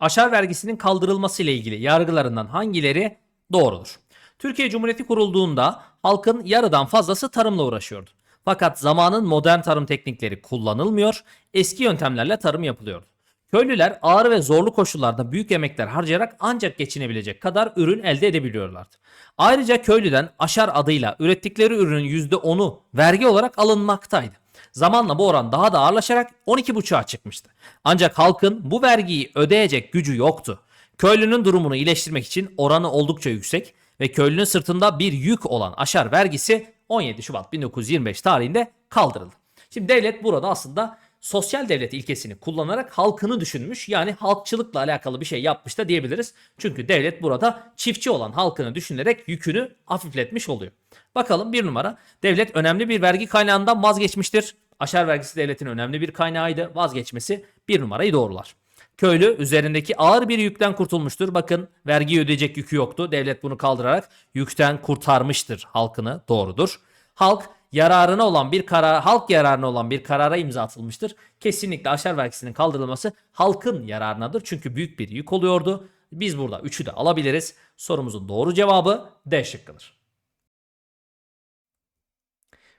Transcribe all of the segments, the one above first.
Aşar vergisinin kaldırılması ile ilgili yargılarından hangileri doğrudur? Türkiye Cumhuriyeti kurulduğunda halkın yarıdan fazlası tarımla uğraşıyordu. Fakat zamanın modern tarım teknikleri kullanılmıyor, eski yöntemlerle tarım yapılıyordu. Köylüler ağır ve zorlu koşullarda büyük emekler harcayarak ancak geçinebilecek kadar ürün elde edebiliyorlardı. Ayrıca köylüden aşar adıyla ürettikleri ürünün %10'u vergi olarak alınmaktaydı. Zamanla bu oran daha da ağırlaşarak 12,5'a çıkmıştı. Ancak halkın bu vergiyi ödeyecek gücü yoktu. Köylünün durumunu iyileştirmek için oranı oldukça yüksek ve köylünün sırtında bir yük olan aşar vergisi 17 Şubat 1925 tarihinde kaldırıldı. Şimdi devlet burada aslında sosyal devlet ilkesini kullanarak halkını düşünmüş. Yani halkçılıkla alakalı bir şey yapmış da diyebiliriz. Çünkü devlet burada çiftçi olan halkını düşünerek yükünü hafifletmiş oluyor. Bakalım bir numara. Devlet önemli bir vergi kaynağından vazgeçmiştir. Aşar vergisi devletin önemli bir kaynağıydı. Vazgeçmesi bir numarayı doğrular. Köylü üzerindeki ağır bir yükten kurtulmuştur. Bakın vergi ödeyecek yükü yoktu. Devlet bunu kaldırarak yükten kurtarmıştır halkını. Doğrudur. Halk yararına olan bir karar, halk yararına olan bir karara imza atılmıştır. Kesinlikle aşar vergisinin kaldırılması halkın yararınadır. Çünkü büyük bir yük oluyordu. Biz burada 3'ü de alabiliriz. Sorumuzun doğru cevabı D şıkkıdır.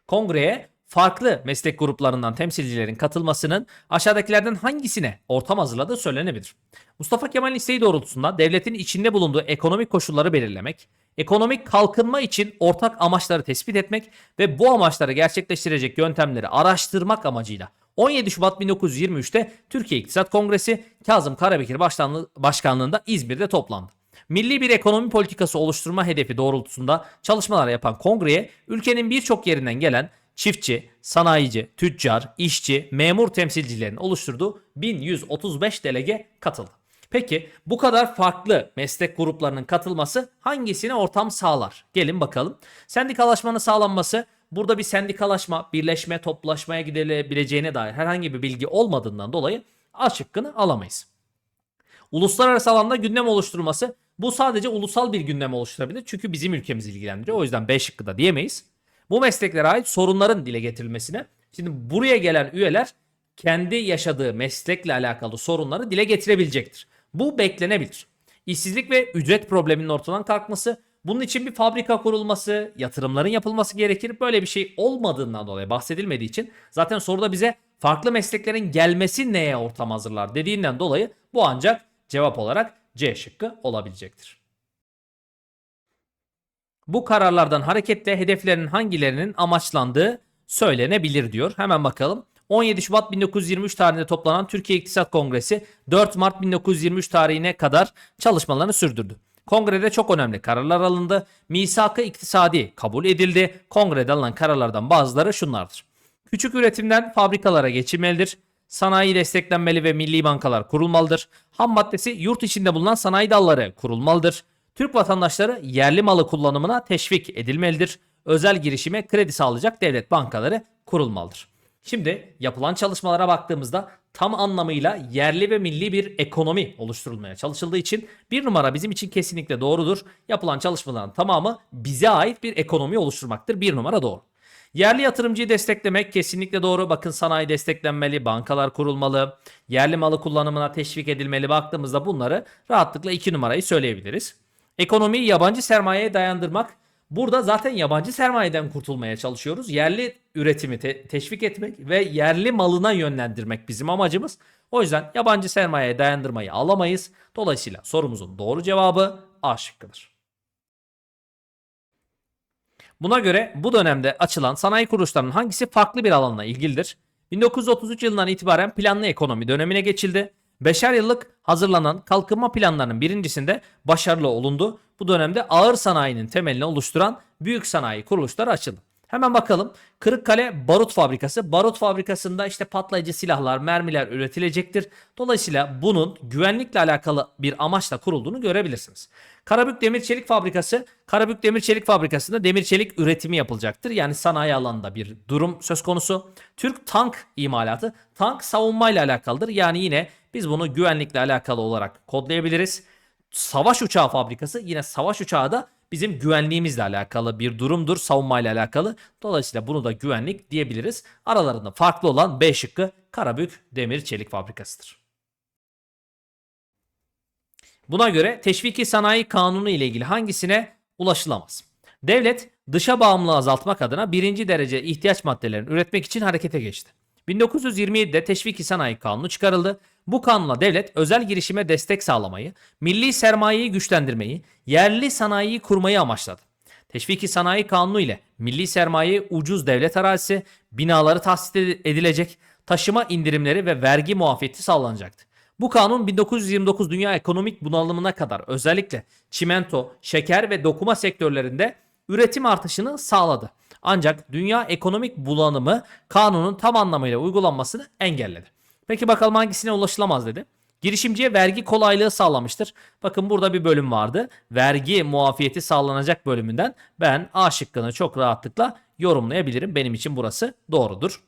Kongreye farklı meslek gruplarından temsilcilerin katılmasının aşağıdakilerden hangisine ortam hazırladığı söylenebilir. Mustafa Kemal'in isteği doğrultusunda devletin içinde bulunduğu ekonomik koşulları belirlemek, ekonomik kalkınma için ortak amaçları tespit etmek ve bu amaçları gerçekleştirecek yöntemleri araştırmak amacıyla 17 Şubat 1923'te Türkiye İktisat Kongresi Kazım Karabekir başkanlığı- başkanlığında İzmir'de toplandı. Milli bir ekonomi politikası oluşturma hedefi doğrultusunda çalışmalar yapan kongreye ülkenin birçok yerinden gelen çiftçi, sanayici, tüccar, işçi, memur temsilcilerin oluşturduğu 1135 delege katıldı. Peki bu kadar farklı meslek gruplarının katılması hangisine ortam sağlar? Gelin bakalım. Sendikalaşmanın sağlanması burada bir sendikalaşma, birleşme, toplaşmaya gidilebileceğine dair herhangi bir bilgi olmadığından dolayı A alamayız. Uluslararası alanda gündem oluşturması bu sadece ulusal bir gündem oluşturabilir. Çünkü bizim ülkemizi ilgilendiriyor. O yüzden B şıkkı da diyemeyiz. Bu mesleklere ait sorunların dile getirilmesine. Şimdi buraya gelen üyeler kendi yaşadığı meslekle alakalı sorunları dile getirebilecektir. Bu beklenebilir. İşsizlik ve ücret probleminin ortadan kalkması, bunun için bir fabrika kurulması, yatırımların yapılması gerekir. Böyle bir şey olmadığından dolayı bahsedilmediği için zaten soruda bize farklı mesleklerin gelmesi neye ortam hazırlar dediğinden dolayı bu ancak cevap olarak C şıkkı olabilecektir. Bu kararlardan hareketle hedeflerin hangilerinin amaçlandığı söylenebilir diyor. Hemen bakalım. 17 Şubat 1923 tarihinde toplanan Türkiye İktisat Kongresi 4 Mart 1923 tarihine kadar çalışmalarını sürdürdü. Kongrede çok önemli kararlar alındı. Misak-ı iktisadi kabul edildi. Kongrede alınan kararlardan bazıları şunlardır. Küçük üretimden fabrikalara geçilmelidir. Sanayi desteklenmeli ve milli bankalar kurulmalıdır. Ham maddesi yurt içinde bulunan sanayi dalları kurulmalıdır. Türk vatandaşları yerli malı kullanımına teşvik edilmelidir. Özel girişime kredi sağlayacak devlet bankaları kurulmalıdır. Şimdi yapılan çalışmalara baktığımızda tam anlamıyla yerli ve milli bir ekonomi oluşturulmaya çalışıldığı için bir numara bizim için kesinlikle doğrudur. Yapılan çalışmaların tamamı bize ait bir ekonomi oluşturmaktır. Bir numara doğru. Yerli yatırımcıyı desteklemek kesinlikle doğru. Bakın sanayi desteklenmeli, bankalar kurulmalı, yerli malı kullanımına teşvik edilmeli. Baktığımızda bunları rahatlıkla iki numarayı söyleyebiliriz. Ekonomiyi yabancı sermayeye dayandırmak. Burada zaten yabancı sermayeden kurtulmaya çalışıyoruz. Yerli üretimi te- teşvik etmek ve yerli malına yönlendirmek bizim amacımız. O yüzden yabancı sermayeye dayandırmayı alamayız. Dolayısıyla sorumuzun doğru cevabı A şıkkıdır. Buna göre bu dönemde açılan sanayi kuruluşlarının hangisi farklı bir alanla ilgilidir? 1933 yılından itibaren planlı ekonomi dönemine geçildi. Beşer yıllık hazırlanan kalkınma planlarının birincisinde başarılı olundu. Bu dönemde ağır sanayinin temelini oluşturan büyük sanayi kuruluşları açıldı. Hemen bakalım. Kırıkkale Barut Fabrikası. Barut fabrikasında işte patlayıcı silahlar, mermiler üretilecektir. Dolayısıyla bunun güvenlikle alakalı bir amaçla kurulduğunu görebilirsiniz. Karabük Demir Çelik Fabrikası. Karabük Demir Çelik Fabrikası'nda demir çelik üretimi yapılacaktır. Yani sanayi alanında bir durum söz konusu. Türk tank imalatı. Tank savunmayla alakalıdır. Yani yine biz bunu güvenlikle alakalı olarak kodlayabiliriz. Savaş uçağı fabrikası yine savaş uçağı da bizim güvenliğimizle alakalı bir durumdur. Savunmayla alakalı. Dolayısıyla bunu da güvenlik diyebiliriz. Aralarında farklı olan B şıkkı Karabük Demir Çelik Fabrikasıdır. Buna göre teşviki sanayi kanunu ile ilgili hangisine ulaşılamaz? Devlet dışa bağımlılığı azaltmak adına birinci derece ihtiyaç maddelerini üretmek için harekete geçti. 1927'de Teşviki Sanayi Kanunu çıkarıldı. Bu kanunla devlet özel girişime destek sağlamayı, milli sermayeyi güçlendirmeyi, yerli sanayiyi kurmayı amaçladı. Teşviki Sanayi Kanunu ile milli sermaye ucuz devlet arazisi, binaları tahsis edilecek, taşıma indirimleri ve vergi muafiyeti sağlanacaktı. Bu kanun 1929 dünya ekonomik bunalımına kadar özellikle çimento, şeker ve dokuma sektörlerinde üretim artışını sağladı. Ancak dünya ekonomik bulanımı kanunun tam anlamıyla uygulanmasını engelledi. Peki bakalım hangisine ulaşılamaz dedi. Girişimciye vergi kolaylığı sağlamıştır. Bakın burada bir bölüm vardı. Vergi muafiyeti sağlanacak bölümünden ben A şıkkını çok rahatlıkla yorumlayabilirim. Benim için burası doğrudur.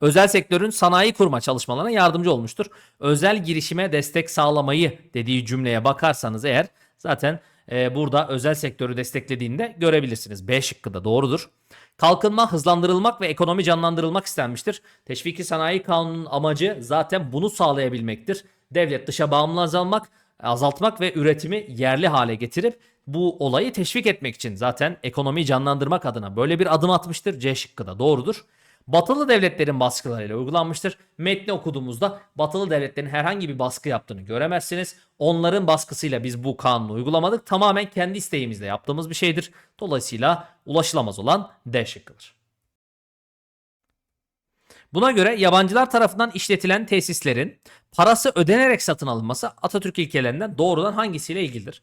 Özel sektörün sanayi kurma çalışmalarına yardımcı olmuştur. Özel girişime destek sağlamayı dediği cümleye bakarsanız eğer zaten e, burada özel sektörü desteklediğinde görebilirsiniz. B şıkkı da doğrudur. Kalkınma hızlandırılmak ve ekonomi canlandırılmak istenmiştir. Teşviki sanayi kanunun amacı zaten bunu sağlayabilmektir. Devlet dışa bağımlılığı azalmak, azaltmak ve üretimi yerli hale getirip bu olayı teşvik etmek için zaten ekonomiyi canlandırmak adına böyle bir adım atmıştır. C şıkkı da doğrudur. Batılı devletlerin baskılarıyla uygulanmıştır. Metni okuduğumuzda batılı devletlerin herhangi bir baskı yaptığını göremezsiniz. Onların baskısıyla biz bu kanunu uygulamadık. Tamamen kendi isteğimizle yaptığımız bir şeydir. Dolayısıyla ulaşılamaz olan D şıkkıdır. Buna göre yabancılar tarafından işletilen tesislerin parası ödenerek satın alınması Atatürk ilkelerinden doğrudan hangisiyle ilgilidir?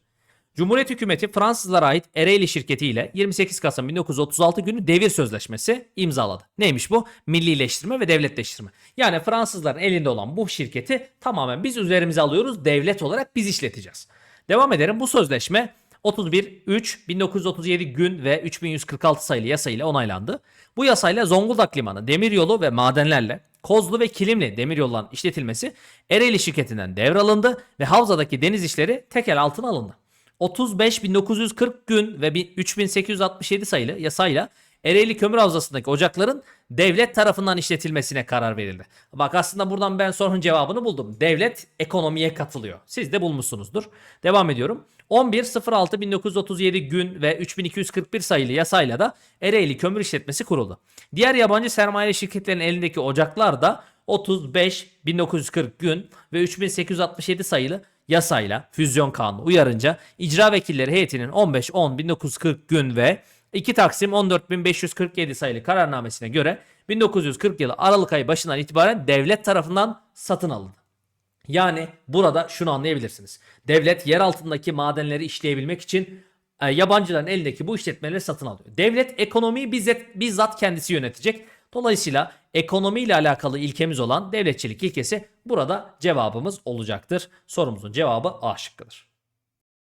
Cumhuriyet hükümeti Fransızlara ait Ereğli şirketi ile 28 Kasım 1936 günü devir sözleşmesi imzaladı. Neymiş bu? Millileştirme ve devletleştirme. Yani Fransızların elinde olan bu şirketi tamamen biz üzerimize alıyoruz. Devlet olarak biz işleteceğiz. Devam edelim. Bu sözleşme 31 3 1937 gün ve 3146 sayılı yasa ile onaylandı. Bu yasayla Zonguldak Limanı demiryolu ve madenlerle Kozlu ve Kilimli demiryollarının işletilmesi Ereğli şirketinden devralındı ve havzadaki deniz işleri tekel altına alındı. 35.940 gün ve 3867 sayılı yasayla Ereğli Kömür Havzası'ndaki ocakların devlet tarafından işletilmesine karar verildi. Bak aslında buradan ben sorunun cevabını buldum. Devlet ekonomiye katılıyor. Siz de bulmuşsunuzdur. Devam ediyorum. 11.06.1937 gün ve 3241 sayılı yasayla da Ereğli Kömür İşletmesi kuruldu. Diğer yabancı sermaye şirketlerinin elindeki ocaklar da 35.1940 gün ve 3867 sayılı yasayla füzyon kanunu uyarınca icra vekilleri heyetinin 15-10-1940 gün ve 2 Taksim 14.547 sayılı kararnamesine göre 1940 yılı Aralık ayı başından itibaren devlet tarafından satın alındı. Yani burada şunu anlayabilirsiniz. Devlet yer altındaki madenleri işleyebilmek için e, yabancıların elindeki bu işletmeleri satın alıyor. Devlet ekonomiyi bizzat, bizzat kendisi yönetecek. Dolayısıyla ekonomiyle alakalı ilkemiz olan devletçilik ilkesi burada cevabımız olacaktır. Sorumuzun cevabı A şıkkıdır.